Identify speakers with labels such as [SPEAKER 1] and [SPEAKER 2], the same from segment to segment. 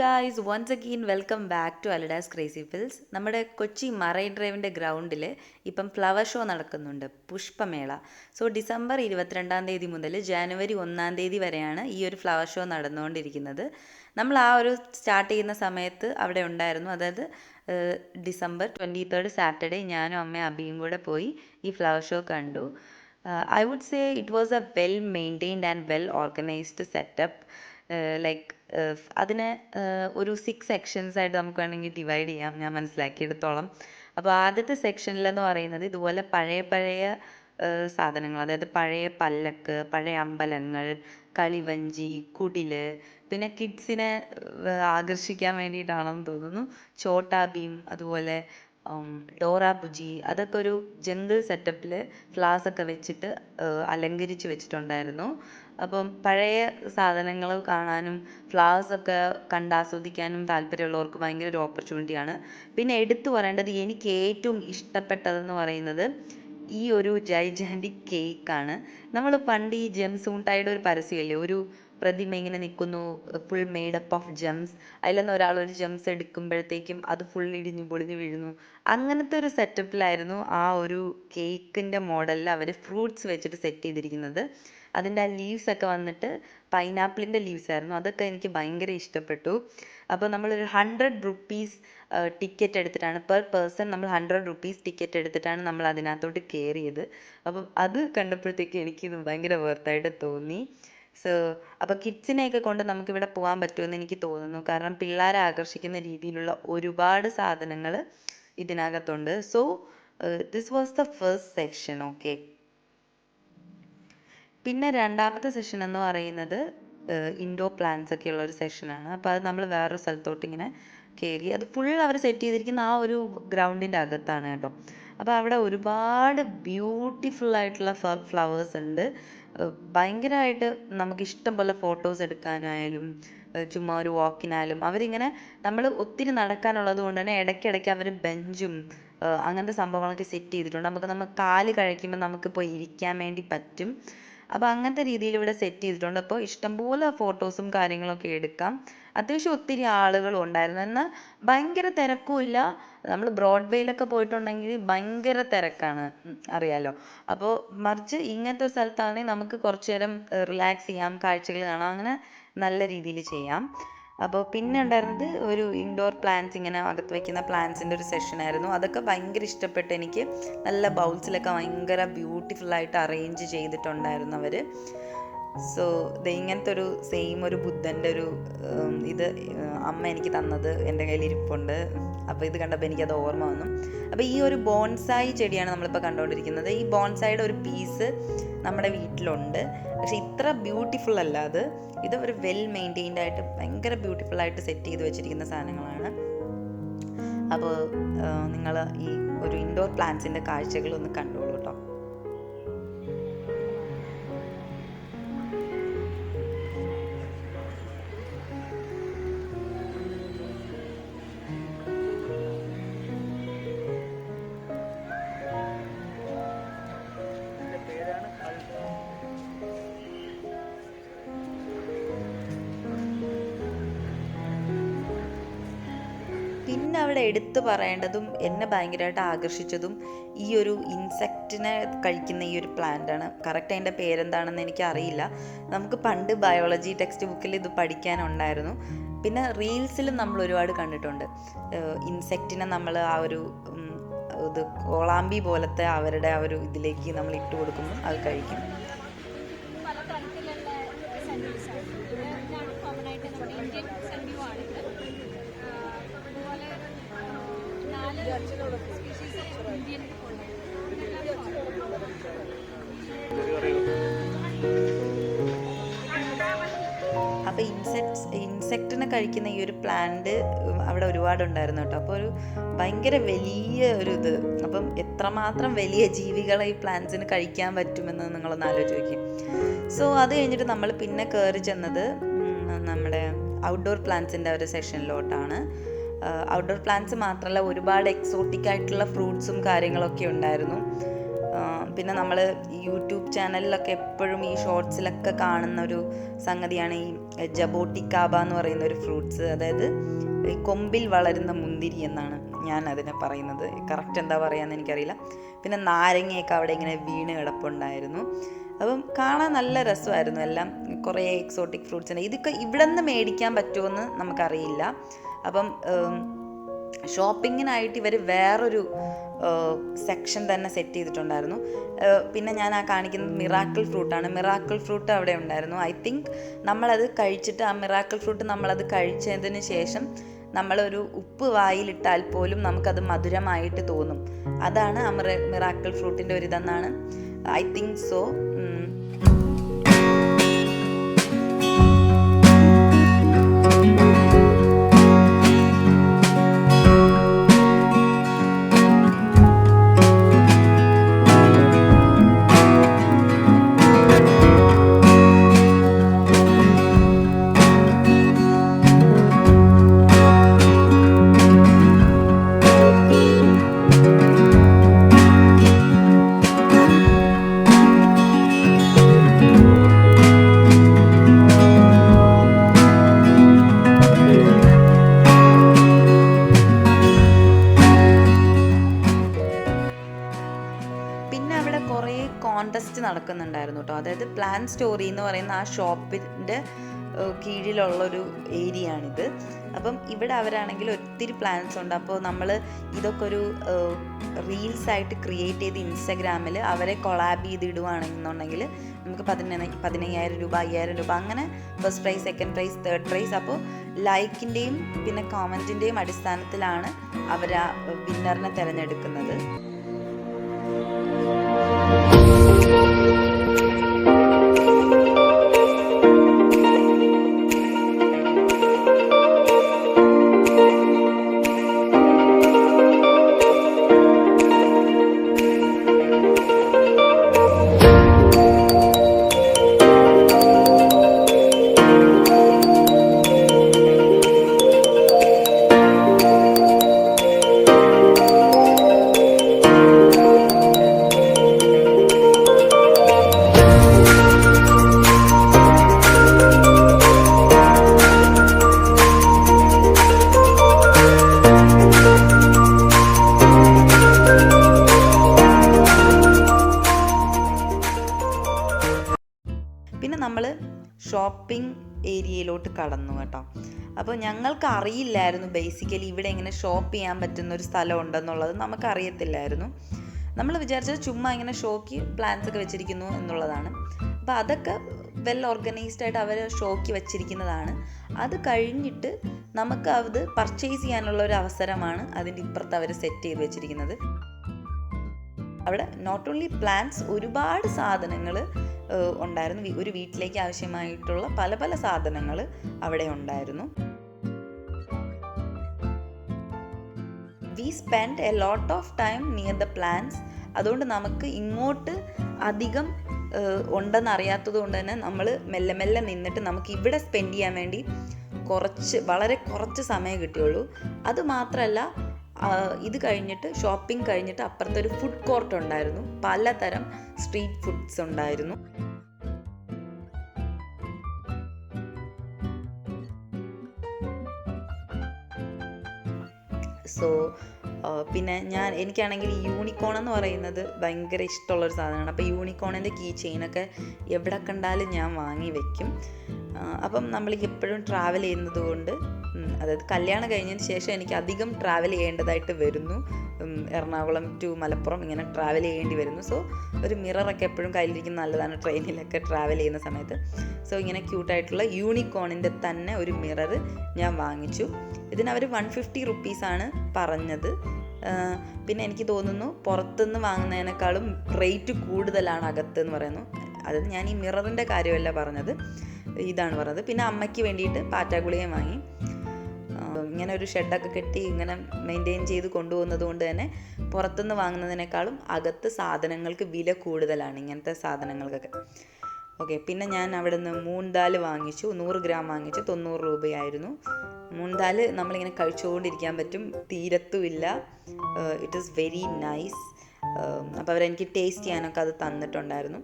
[SPEAKER 1] Guys once again welcome back to അലഡാസ് crazy fils നമ്മുടെ Kochi marine ഡ്രൈവിന്റെ ഗ്രൗണ്ടിൽ ഇപ്പം ഫ്ലവർ ഷോ നടക്കുന്നുണ്ട്. പുഷ്പമേള. സോ ഡിസംബർ ഇരുപത്തിരണ്ടാം തീയതി മുതൽ ജാനുവരി ഒന്നാം തീയതി വരെയാണ് ഈ ഒരു ഫ്ലവർ ഷോ നടന്നുകൊണ്ടിരിക്കുന്നത്. നമ്മൾ ആ ഒരു സ്റ്റാർട്ട് ചെയ്യുന്ന സമയത്ത് അവിടെ ഉണ്ടായിരുന്നു. അതായത് ഡിസംബർ ട്വന്റി തേർഡ് സാറ്റർഡേ ഞാനും അമ്മയും അബിയും കൂടെ പോയി ഈ ഫ്ലവർ ഷോ കണ്ടു. I would say it was a well maintained and well organised setup like അതിനെ ഒരു സിക്സ് സെക്ഷൻസ് ആയിട്ട് നമുക്ക് വേണമെങ്കിൽ ഡിവൈഡ് ചെയ്യാം. ഞാൻ മനസ്സിലാക്കിയെടുത്തോളം. അപ്പോൾ ആദ്യത്തെ സെക്ഷനിലെന്ന് പറയുന്നത് ഇതുപോലെ പഴയ പഴയ സാധനങ്ങൾ. അതായത് പഴയ പല്ലക്ക് പഴയ അമ്പലങ്ങൾ കളിവഞ്ചി കുടിൽ പിന്നെ കിഡ്സിനെ ആകർഷിക്കാൻ വേണ്ടിയിട്ടാണെന്ന് തോന്നുന്നു. ചോട്ടാ ഭീം അതുപോലെ ഡോറ ബുജി അതൊക്കെ ഒരു ജംഗിൾ സെറ്റപ്പിൽ ഒക്കെ വെച്ചിട്ട് അലങ്കരിച്ച് വെച്ചിട്ടുണ്ടായിരുന്നു. അപ്പം പഴയ സാധനങ്ങൾ കാണാനും ഫ്ലവേഴ്സ് ഒക്കെ കണ്ടാസ്വദിക്കാനും താല്പര്യമുള്ളവർക്ക് ഭയങ്കര ഒരു ഓപ്പർച്യൂണിറ്റിയാണ് പിന്നെ എടുത്തു പറയേണ്ടത് എനിക്ക് ഏറ്റവും ഇഷ്ടപ്പെട്ടതെന്ന് പറയുന്നത് ഈ ഒരു ജൈജാന്റിക് കേക്കാണ് നമ്മൾ പണ്ട് ഈ ജെംസ് ഊണ്ടായുടെ ഒരു പരസ്യമില്ലേ? ഒരു പ്രതിമ ഇങ്ങനെ നിൽക്കുന്നു ഫുൾ മെയ്ഡപ്പ് ഓഫ് ജെംസ് അതിലൊന്ന് ഒരാൾ ഒരു ജെംസ് എടുക്കുമ്പോഴത്തേക്കും അത് ഫുൾ ഇടിഞ്ഞു പൊളിഞ്ഞു വീഴുന്നു. അങ്ങനത്തെ ഒരു സെറ്റപ്പിലായിരുന്നു ആ ഒരു കേക്കിന്റെ മോഡലിൽ അവർ ഫ്രൂട്ട്സ് വെച്ചിട്ട് സെറ്റ് ചെയ്തിരിക്കുന്നത്. അതിന്റെ ആ ലീവ്സ് ഒക്കെ വന്നിട്ട് പൈനാപ്പിളിന്റെ ലീവ്സ് ആയിരുന്നു. അതൊക്കെ എനിക്ക് ഭയങ്കര ഇഷ്ടപ്പെട്ടു. അപ്പോൾ നമ്മളൊരു ഹൺഡ്രഡ് റുപ്പീസ് ടിക്കറ്റ് എടുത്തിട്ടാണ് പെർ പേഴ്സൺ നമ്മൾ ഹൺഡ്രഡ് റുപ്പീസ് ടിക്കറ്റ് എടുത്തിട്ടാണ് നമ്മൾ അതിനകത്തോട്ട് കയറിയത് അപ്പം അത് കണ്ടപ്പോഴത്തേക്ക് എനിക്കിത് ഭയങ്കര വർത്തായിട്ട് തോന്നി. സോ അപ്പോൾ കിഡ്സിനെയൊക്കെ കൊണ്ട് നമുക്കിവിടെ പോകാൻ പറ്റുമെന്ന് എനിക്ക് തോന്നുന്നു. കാരണം പിള്ളേരെ ആകർഷിക്കുന്ന രീതിയിലുള്ള ഒരുപാട് സാധനങ്ങൾ ഇതിനകത്തുണ്ട്. So this was the first section okay പിന്നെ രണ്ടാമത്തെ സെഷൻ എന്ന് പറയുന്നത് ഇൻഡോർ പ്ലാന്റ്സ് ഉള്ള ഒരു സെഷനാണ് അപ്പോൾ അത് നമ്മൾ വേറൊരു സ്ഥലത്തോട്ട് ഇങ്ങനെ കയറി അത് ഫുൾ അവർ സെറ്റ് ചെയ്തിരിക്കുന്ന ആ ഒരു ഗ്രൗണ്ടിന്റെ അകത്താണ് കേട്ടോ. അപ്പോൾ അവിടെ ഒരുപാട് ബ്യൂട്ടിഫുൾ ആയിട്ടുള്ള ഫ്ലവേഴ്സ് ഉണ്ട്. ഭയങ്കരമായിട്ട് നമുക്ക് ഇഷ്ടം പോലെ ഫോട്ടോസ് എടുക്കാനായാലും ചുമ്മാ ഒരു വാക്കിനായാലും അവരിങ്ങനെ നമ്മൾ ഒത്തിരി നടക്കാനുള്ളത് കൊണ്ട് തന്നെ ഇടയ്ക്കിടയ്ക്ക് അവർ ബെഞ്ചും അങ്ങനത്തെ സംഭവങ്ങളൊക്കെ സെറ്റ് ചെയ്തിട്ടുണ്ട്. നമുക്ക് നമ്മൾ കാൽ കഴിക്കുമ്പോൾ നമുക്ക് പോയി ഇരിക്കാൻ വേണ്ടി പറ്റും. അപ്പോൾ അങ്ങനത്തെ രീതിയിൽ ഇവിടെ സെറ്റ് ചെയ്തിട്ടുണ്ട്. അപ്പോൾ ഇഷ്ടംപോലെ ഫോട്ടോസും കാര്യങ്ങളൊക്കെ എടുക്കാം. അത്യാവശ്യം ഒത്തിരി ആളുകളും ഉണ്ടായിരുന്നു. എന്നാൽ ഭയങ്കര തിരക്കുമില്ല. നമ്മൾ ബ്രോഡ്വേയിലൊക്കെ പോയിട്ടുണ്ടെങ്കിൽ ഭയങ്കര തിരക്കാണ് അറിയാലോ. അപ്പോൾ മറിച്ച് ഇങ്ങനത്തെ സ്ഥലത്താണെങ്കിൽ നമുക്ക് കുറച്ച് നേരം റിലാക്സ് ചെയ്യാം കാഴ്ചകൾ കാണാം അങ്ങനെ നല്ല രീതിയിൽ ചെയ്യാം. അപ്പോൾ പിന്നെ ഉണ്ടായിരുന്നത് ഒരു ഇൻഡോർ പ്ലാന്റ്സ് ഇങ്ങനെ അകത്ത് വെക്കുന്ന പ്ലാന്റ്സിന്റെ ഒരു സെഷൻ ആയിരുന്നു. അതൊക്കെ ഭയങ്കര ഇഷ്ടപ്പെട്ടു എനിക്ക് നല്ല ബൗൾസിലൊക്കെ ഭയങ്കര ബ്യൂട്ടിഫുൾ ആയിട്ട് അറേഞ്ച് ചെയ്തിട്ടുണ്ടായിരുന്നു അവർ സോ ഇത് ഇങ്ങനത്തെ ഒരു സെയിം ഒരു ബുദ്ധന്റെ ഒരു ഇത് അമ്മ എനിക്ക് തന്നത് എന്റെ കയ്യിൽ ഇരിപ്പുണ്ട് അപ്പോൾ ഇത് കണ്ടപ്പോൾ എനിക്കത് ഓർമ്മ വന്നു. അപ്പോൾ ഈ ഒരു ബോൺസായി ചെടിയാണ് നമ്മളിപ്പോൾ കണ്ടുകൊണ്ടിരിക്കുന്നത് ഈ ബോൺസായിയുടെ ഒരു പീസ് നമ്മുടെ വീട്ടിലുണ്ട്. പക്ഷെ ഇത്ര ബ്യൂട്ടിഫുൾ അല്ല അത്. ഇത് ഒരു വെൽ മെയിന്റെയിൻഡ് ആയിട്ട് ഭയങ്കര ബ്യൂട്ടിഫുൾ ആയിട്ട് സെറ്റ് ചെയ്ത് വെച്ചിരിക്കുന്ന സാധനങ്ങളാണ്. അപ്പോൾ നിങ്ങൾ ഈ ഒരു ഇൻഡോർ പ്ലാന്റ്സിന്റെ കാഴ്ചകൾ ഒന്ന് അവിടെ എടുത്തു പറയേണ്ടതും എന്നെ ഭയങ്കരമായിട്ട് ആകർഷിച്ചതും ഈ ഒരു ഇൻസെക്റ്റിനെ കഴിക്കുന്ന ഈ ഒരു പ്ലാന്റ് ആണ്. കറക്റ്റ് അതിന്റെ പേരെന്താണെന്ന് എനിക്ക് അറിയില്ല നമുക്ക് പണ്ട് ബയോളജി ടെക്സ്റ്റ് ബുക്കിൽ ഇത് പഠിക്കാനുണ്ടായിരുന്നു. പിന്നെ റീൽസിലും നമ്മൾ ഒരുപാട് കണ്ടിട്ടുണ്ട്. ഇൻസെക്റ്റിനെ നമ്മൾ ആ ഒരു ഇത് കോളാമ്പി പോലത്തെ അവരുടെ ആ ഒരു ഇതിലേക്ക് നമ്മൾ ഇട്ട് കൊടുക്കുമ്പോൾ അത് കഴിക്കും
[SPEAKER 2] പല തരത്തിലുള്ള സെന്റീവ്സ് ആണ് ഇത് ഇതാണ് കോമൺ ആയിട്ട് നമ്മുടെ ഇന്ത്യൻ സെന്റീവ് ആണിത് ആഹ് അതുപോലെ ആഹ് നാല് സ്പീഷീസ് ഇന്ത്യൻ
[SPEAKER 1] അപ്പോൾ ഇൻസെക്ട്സ് ഇൻസെക്റ്റിനെ കഴിക്കുന്ന ഈ ഒരു പ്ലാന്റ് അവിടെ ഒരുപാട് ഉണ്ടായിരുന്നു കേട്ടോ. അപ്പോൾ ഒരു ഭയങ്കര വലിയ ഒരു ഇത്. അപ്പം എത്രമാത്രം വലിയ ജീവികളെ ഈ പ്ലാന്റ്സിന് കഴിക്കാൻ പറ്റുമെന്ന് നിങ്ങളൊന്ന് ആലോചിച്ച് നോക്കി സോ അത് കഴിഞ്ഞിട്ട് നമ്മൾ പിന്നെ കയറി ചെന്നത് നമ്മുടെ ഔട്ട്ഡോർ പ്ലാന്റ്സിന്റെ ഒരു സെഷനിലോട്ടാണ് ഔട്ട്ഡോർ പ്ലാന്റ്സ് മാത്രമല്ല ഒരുപാട് എക്സോട്ടിക് ആയിട്ടുള്ള ഫ്രൂട്ട്സും കാര്യങ്ങളൊക്കെ ഉണ്ടായിരുന്നു. പിന്നെ നമ്മൾ യൂട്യൂബ് ചാനലിലൊക്കെ എപ്പോഴും ഈ ഷോർട്സിലൊക്കെ കാണുന്ന ഒരു സംഗതിയാണ് ഈ ജബോട്ടിക്കാബ എന്ന് പറയുന്ന ഒരു ഫ്രൂട്ട്സ് അതായത് കൊമ്പിൽ വളരുന്ന മുന്തിരി എന്നാണ് ഞാൻ അതിനെ പറയുന്നത്. കറക്റ്റ് എന്താ പറയുക എനിക്കറിയില്ല. പിന്നെ നാരങ്ങയൊക്കെ അവിടെ ഇങ്ങനെ വീണ് കിടപ്പുണ്ടായിരുന്നു. അപ്പം കാണാൻ നല്ല രസമായിരുന്നു. എല്ലാം കുറേ എക്സോട്ടിക് ഫ്രൂട്ട്സിനെ ഇതൊക്കെ ഇവിടെ നിന്ന് മേടിക്കാൻ പറ്റുമെന്ന് നമുക്കറിയില്ല. അപ്പം ഷോപ്പിങ്ങിനായിട്ട് ഇവർ വേറൊരു സെക്ഷൻ തന്നെ സെറ്റ് ചെയ്തിട്ടുണ്ടായിരുന്നു. പിന്നെ ഞാൻ ആ കാണിക്കുന്നത് മിറാക്കിൾ ഫ്രൂട്ടാണ്. മിറാക്കിൾ ഫ്രൂട്ട് അവിടെ ഉണ്ടായിരുന്നു. ഐ തിങ്ക് നമ്മളത് കഴിച്ചിട്ട് ആ മിറാക്കിൾ ഫ്രൂട്ട് നമ്മളത് കഴിച്ചതിന് ശേഷം നമ്മളൊരു ഉപ്പ് വായിലിട്ടാൽ പോലും നമുക്കത് മധുരമായിട്ട് തോന്നും. അതാണ് ആ മിറാക്കിൾ ഫ്രൂട്ടിന്റെ ഒരു ഇതെന്നാണ് ഐ തിങ്ക് സോ സ്റ്റോറി എന്ന് പറയുന്ന ആ ഷോപ്പിന്റെ കീഴിലുള്ളൊരു ഏരിയ ആണിത് അപ്പം ഇവിടെ അവരാണെങ്കിൽ ഒത്തിരി പ്ലാൻസ് ഉണ്ട്. അപ്പോൾ നമ്മൾ ഇതൊക്കെ ഒരു റീൽസ് ആയിട്ട് ക്രിയേറ്റ് ചെയ്ത് ഇൻസ്റ്റഗ്രാമിൽ അവരെ കൊളാബ് ചെയ്ത് ഇടുവാണെന്നുണ്ടെങ്കിൽ നമുക്ക് പതിന പതിനയ്യായിരം രൂപ അയ്യായിരം രൂപ അങ്ങനെ first prize second prize third prize അപ്പോൾ ലൈക്കിന്റെയും പിന്നെ കോമന്റിന്റെയും അടിസ്ഥാനത്തിലാണ് അവർ ആ വിന്നറിനെ തിരഞ്ഞെടുക്കുന്നത്. ഏരിയയിലോട്ട് കടന്നു കേട്ടോ. അപ്പോൾ ഞങ്ങൾക്ക് അറിയില്ലായിരുന്നു ബേസിക്കലി ഇവിടെ ഇങ്ങനെ ഷോപ്പ് ചെയ്യാൻ പറ്റുന്ന ഒരു സ്ഥലം ഉണ്ടെന്നുള്ളത് നമുക്ക് അറിയത്തില്ലായിരുന്നു നമ്മൾ വിചാരിച്ചത് ചുമ്മാ ഇങ്ങനെ ഷോക്ക് പ്ലാൻസ് ഒക്കെ വെച്ചിരിക്കുന്നു എന്നുള്ളതാണ്. അപ്പോൾ അതൊക്കെ വെൽ ഓർഗനൈസ്ഡ് ആയിട്ട് അവർ ഷോക്ക് വെച്ചിരിക്കുന്നതാണ്. അത് കഴിഞ്ഞിട്ട് നമുക്ക് അത് പർച്ചേസ് ചെയ്യാനുള്ള ഒരു അവസരമാണ് അതിന്റെ ഇപ്പുറത്ത് അവർ സെറ്റ് ചെയ്ത് വെച്ചിരിക്കുന്നത്. അവിടെ നോട്ട് ഓൺലി പ്ലാന്റ്സ് ഒരുപാട് സാധനങ്ങൾ ഉണ്ടായിരുന്നു. ഒരു വീട്ടിലേക്ക് ആവശ്യമായിട്ടുള്ള പല പല സാധനങ്ങൾ അവിടെ ഉണ്ടായിരുന്നു. We spend a lot of time near the plants അതുകൊണ്ട് നമുക്ക് ഇങ്ങോട്ട് അധികം ഉണ്ടെന്ന് അറിയാത്തത് കൊണ്ട് തന്നെ നമ്മൾ മെല്ലെ മെല്ലെ നിന്നിട്ട് നമുക്ക് ഇവിടെ സ്പെൻഡ് ചെയ്യാൻ വേണ്ടി കുറച്ച് വളരെ കുറച്ച് സമയം കിട്ടിയുള്ളൂ. അത് മാത്രമല്ല ഇത് കഴിഞ്ഞിട്ട് ഷോപ്പിംഗ് കഴിഞ്ഞിട്ട് അപ്പുറത്തെ ഒരു ഫുഡ് കോർട്ട് ഉണ്ടായിരുന്നു. പലതരം സ്ട്രീറ്റ് ഫുഡ്സ് ഉണ്ടായിരുന്നു. സോ പിന്നെ ഞാൻ എനിക്കാണെങ്കിൽ യൂണിക്കോൺ എന്ന് പറയുന്നത് ഭയങ്കര ഇഷ്ടമുള്ളൊരു സാധനമാണ്. അപ്പോൾ യൂണിക്കോണിന്റെ കീ ചെയിനൊക്കെ എവിടെ കണ്ടാലും ഞാൻ വാങ്ങി വെക്കും. അപ്പം നമ്മൾ എപ്പോഴും ട്രാവൽ ചെയ്യുന്നത് കൊണ്ട് അതായത് കല്യാണം കഴിഞ്ഞതിന് ശേഷം എനിക്ക് അധികം ട്രാവൽ ചെയ്യേണ്ടതായിട്ട് വരുന്നു. എറണാകുളം ടു മലപ്പുറം ഇങ്ങനെ ട്രാവൽ ചെയ്യേണ്ടി വരുന്നു. സോ ഒരു മിററൊക്കെ എപ്പോഴും കയ്യിലിരിക്കുന്ന നല്ലതാണ് ട്രെയിനിലൊക്കെ ട്രാവൽ ചെയ്യുന്ന സമയത്ത്. സോ ഇങ്ങനെ ക്യൂട്ടായിട്ടുള്ള യൂണിക്കോണിന്റെ തന്നെ ഒരു മിറർ ഞാൻ വാങ്ങിച്ചു. ഇതിന് അവർ വൺ ഫിഫ്റ്റി റുപ്പീസാണ് പറഞ്ഞത്. പിന്നെ എനിക്ക് തോന്നുന്നു പുറത്തുനിന്ന് വാങ്ങുന്നതിനേക്കാളും റേറ്റ് കൂടുതലാണ് അകത്ത് എന്ന് പറയുന്നു. അതായത് ഞാൻ ഈ മിററിന്റെ കാര്യമല്ല പറഞ്ഞത്. ഇതാണ് പറഞ്ഞത്. പിന്നെ അമ്മയ്ക്ക് വേണ്ടിയിട്ട് പാറ്റാഗുളിയും വാങ്ങി. ഇങ്ങനെ ഒരു ഷെഡൊക്കെ കെട്ടി ഇങ്ങനെ മെയിന്റെയിൻ ചെയ്ത് കൊണ്ടുപോകുന്നത് കൊണ്ട് തന്നെ പുറത്തുനിന്ന് വാങ്ങുന്നതിനേക്കാളും അകത്ത് സാധനങ്ങൾക്ക് വില കൂടുതലാണ് ഇങ്ങനത്തെ സാധനങ്ങൾക്കൊക്കെ. ഓക്കെ പിന്നെ ഞാൻ അവിടെ നിന്ന് മൂണ്ടാൽ വാങ്ങിച്ചു. നൂറ് ഗ്രാം വാങ്ങിച്ചു. തൊണ്ണൂറ് രൂപയായിരുന്നു. മൂണ്ടാൽ നമ്മളിങ്ങനെ കഴിച്ചുകൊണ്ടിരിക്കാൻ പറ്റും. തീരത്തുമില്ല. ഇറ്റ് ഈസ് വെരി നൈസ് അപ്പോൾ അവരെനിക്ക് ടേസ്റ്റ് ചെയ്യാനൊക്കെ അത് തന്നിട്ടുണ്ടായിരുന്നു.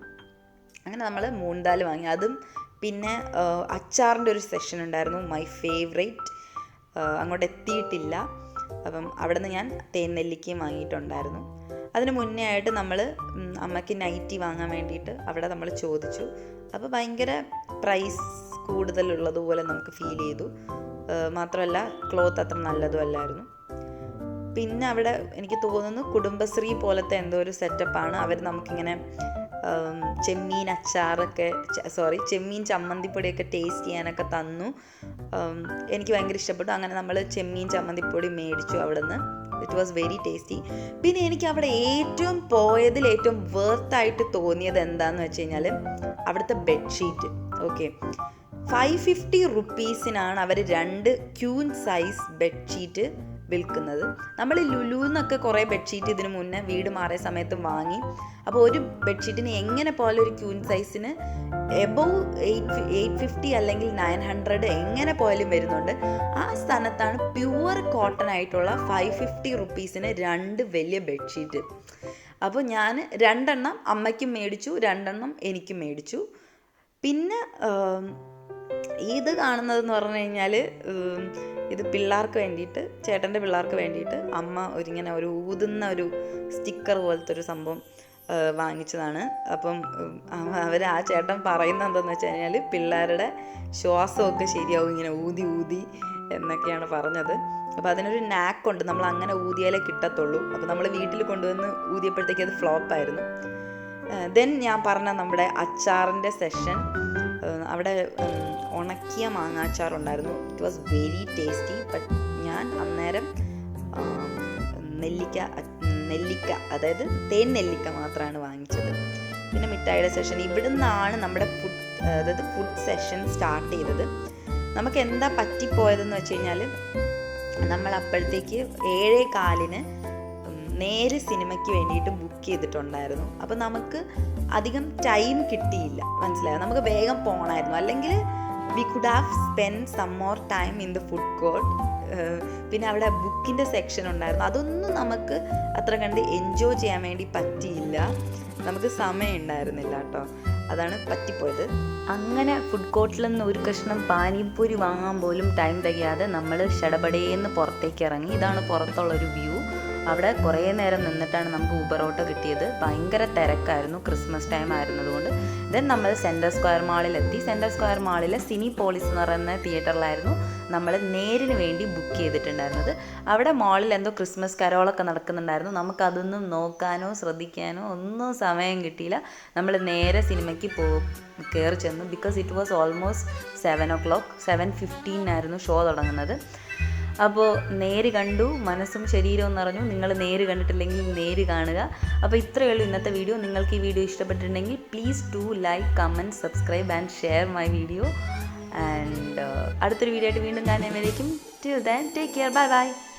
[SPEAKER 1] അങ്ങനെ നമ്മൾ മൂണ്ടാൽ വാങ്ങി. അതും പിന്നെ അച്ചാറിന്റെ ഒരു സെഷൻ ഉണ്ടായിരുന്നു. മൈ ഫേവറേറ്റ് അങ്ങോട്ട് എത്തിയിട്ടില്ല. അപ്പം അവിടെ നിന്ന് ഞാൻ തേൻ നെല്ലിക്കയും വാങ്ങിയിട്ടുണ്ടായിരുന്നു. അതിന് മുന്നേ ആയിട്ട് നമ്മൾ അമ്മയ്ക്ക് നൈറ്റി വാങ്ങാൻ വേണ്ടിയിട്ട് അവിടെ നമ്മൾ ചോദിച്ചു. അപ്പോൾ ഭയങ്കര പ്രൈസ് കൂടുതലുള്ളതുപോലെ നമുക്ക് ഫീൽ ചെയ്തു. മാത്രമല്ല ക്ലോത്ത് അത്ര നല്ലതും അല്ലായിരുന്നു. പിന്നെ അവിടെ എനിക്ക് തോന്നുന്നു കുടുംബശ്രീ പോലത്തെ എന്തോ ഒരു സെറ്റപ്പാണ് അവർ നമുക്കിങ്ങനെ ചെമ്മീൻ അച്ചാറൊക്കെ സോറി ചെമ്മീൻ ചമ്മന്തിപ്പൊടിയൊക്കെ ടേസ്റ്റ് ചെയ്യാനൊക്കെ തന്നു. എനിക്ക് ഭയങ്കര ഇഷ്ടപ്പെട്ടു. അങ്ങനെ നമ്മൾ ചെമ്മീൻ ചമ്മന്തിപ്പൊടി മേടിച്ചു അവിടെ നിന്ന് ഇറ്റ് വാസ് വെരി ടേസ്റ്റി പിന്നെ എനിക്ക് അവിടെ ഏറ്റവും പോയതിൽ ഏറ്റവും വേർത്തായിട്ട് തോന്നിയത് എന്താണെന്ന് വെച്ച് കഴിഞ്ഞാൽ അവിടുത്തെ ബെഡ്ഷീറ്റ് ഓക്കെ ഫൈവ് ഫിഫ്റ്റി റുപ്പീസിനാണ് അവർ രണ്ട് ക്യൂൻ സൈസ് ബെഡ്ഷീറ്റ് വിൽക്കുന്നത്. നമ്മൾ ലുലു എന്നൊക്കെ കുറേ ബെഡ്ഷീറ്റ് ഇതിനു മുന്നേ വീട് മാറിയ സമയത്ത് വാങ്ങി. അപ്പോൾ ഒരു ബെഡ്ഷീറ്റിന് എങ്ങനെ പോലെ ഒരു ക്യൂൻ സൈസിന് എബവ് എയ്റ്റ് എയ്റ്റ് ഫിഫ്റ്റി അല്ലെങ്കിൽ നയൻ ഹൺഡ്രഡ് എങ്ങനെ പോയാലും വരുന്നുണ്ട്. ആ സ്ഥാനത്താണ് പ്യുവർ കോട്ടൺ ആയിട്ടുള്ള ഫൈവ് ഫിഫ്റ്റി റുപ്പീസിന് രണ്ട് വലിയ ബെഡ്ഷീറ്റ്. അപ്പോൾ ഞാൻ രണ്ടെണ്ണം അമ്മയ്ക്കും മേടിച്ചു രണ്ടെണ്ണം എനിക്കും മേടിച്ചു. പിന്നെ ഇത് കാണുന്നതെന്ന് പറഞ്ഞു കഴിഞ്ഞാൽ ഇത് പിള്ളേർക്ക് വേണ്ടിയിട്ട് ചേട്ടന്റെ പിള്ളേർക്ക് വേണ്ടിയിട്ട് അമ്മ ഒരിങ്ങനെ ഒരു ഊതുന്ന ഒരു സ്റ്റിക്കർ പോലത്തെ ഒരു സംഭവം വാങ്ങിച്ചതാണ്. അപ്പം അവർ ആ ചേട്ടൻ പറയുന്നത് എന്താണെന്ന് വെച്ച് കഴിഞ്ഞാൽ പിള്ളേരുടെ ശ്വാസമൊക്കെ ശരിയാവും ഇങ്ങനെ ഊതി ഊതി എന്നൊക്കെയാണ് പറഞ്ഞത്. അപ്പോൾ അതിനൊരു നാക്കുണ്ട്. നമ്മൾ അങ്ങനെ ഊതിയാലേ കിട്ടത്തുള്ളൂ. അപ്പോൾ നമ്മൾ വീട്ടിൽ കൊണ്ടുവന്ന് ഊതിയപ്പോഴത്തേക്ക് അത് ഫ്ലോപ്പായിരുന്നു. ദെൻ ഞാൻ പറഞ്ഞ നമ്മുടെ അച്ചാറിന്റെ സെഷൻ അവിടെ ഉം, മാങ്ങാച്ചാർ ഉണ്ടായിരുന്നു it was very tasty but ഞാൻ അന്നേരം നെല്ലിക്ക നെല്ലിക്ക അതായത് തേൻ നെല്ലിക്ക മാത്രമാണ് വാങ്ങിച്ചത്. പിന്നെ മിഠായിയുടെ സെഷൻ ഇവിടെ നിന്നാണ് നമ്മുടെ ഫുഡ് അതായത് ഫുഡ് സെഷൻ സ്റ്റാർട്ട് ചെയ്തത്. നമുക്ക് എന്താ പറ്റിപ്പോയതെന്ന് വെച്ച് കഴിഞ്ഞാൽ നമ്മൾ അപ്പോഴത്തേക്ക് ഏഴേ കാലിന് നേരെ സിനിമയ്ക്ക് വേണ്ടിയിട്ട് ബുക്ക് ചെയ്തിട്ടുണ്ടായിരുന്നു. അപ്പോൾ നമുക്ക് അധികം ടൈം കിട്ടിയില്ല. മനസ്സിലായോ? നമുക്ക് വേഗം പോകണമായിരുന്നു അല്ലെങ്കിൽ we could have spend some more time in the food court പിന്നെ അവിടെ ബുക്കിന്റെ സെക്ഷൻ ഉണ്ടായിരുന്നു. അതൊന്നും നമുക്ക് അത്ര കണ്ട് എൻജോയ് ചെയ്യാൻ വേണ്ടി പറ്റിയില്ല. നമുക്ക് സമയം ഉണ്ടായിരുന്നില്ല കേട്ടോ. അതാണ് പറ്റിപ്പോയത്. അങ്ങനെ ഫുഡ് കോർട്ടിൽ നിന്ന് ഒരു കഷ്ണം പാനിപ്പൂരി വാങ്ങാൻ പോലും ടൈം തികയാതെ നമ്മൾ ഷടപടേന്ന് പുറത്തേക്ക് ഇറങ്ങി. ഇതാണ് പുറത്തുള്ളൊരു വ്യൂ അവിടെ കുറേ നേരം നിന്നിട്ടാണ് നമുക്ക് ഊബർ ഓട്ടോ കിട്ടിയത്. ഭയങ്കര തിരക്കായിരുന്നു. ക്രിസ്മസ് ടൈം ആയിരുന്നതുകൊണ്ട് ദെൻ നമ്മൾ സെൻട്രൽ സ്ക്വയർ മാളിലെത്തി. സെൻട്രൽ സ്ക്വയർ മാളിലെ സിനി പോളിസ് എന്ന് പറയുന്ന തിയേറ്ററിലായിരുന്നു നമ്മൾ നേരിന് വേണ്ടി ബുക്ക് ചെയ്തിട്ടുണ്ടായിരുന്നത്. അവിടെ മാളിൽ എന്തോ ക്രിസ്മസ് കരോളൊക്കെ നടക്കുന്നുണ്ടായിരുന്നു. നമുക്കതൊന്നും നോക്കാനോ ശ്രദ്ധിക്കാനോ ഒന്നും സമയം കിട്ടിയില്ല. നമ്മൾ നേരെ സിനിമയ്ക്ക് പോ കയറി ചെന്നു. Because it was almost seven o'clock seven ഫിഫ്റ്റീനായിരുന്നു show തുടങ്ങുന്നത്. അപ്പോൾ നേര് കണ്ടു മനസ്സും ശരീരവും നിറഞ്ഞു. നിങ്ങൾ നേര് കണ്ടിട്ടില്ലെങ്കിൽ നേര് കാണുക. അപ്പോൾ ഇത്രയേ ഉള്ളൂ ഇന്നത്തെ വീഡിയോ. നിങ്ങൾക്ക് ഈ വീഡിയോ ഇഷ്ടപ്പെട്ടിട്ടുണ്ടെങ്കിൽ please to like comment subscribe and share my video and അടുത്തൊരു വീഡിയോ ആയിട്ട് വീണ്ടും കാണുന്നവരേക്കും till then take care bye bye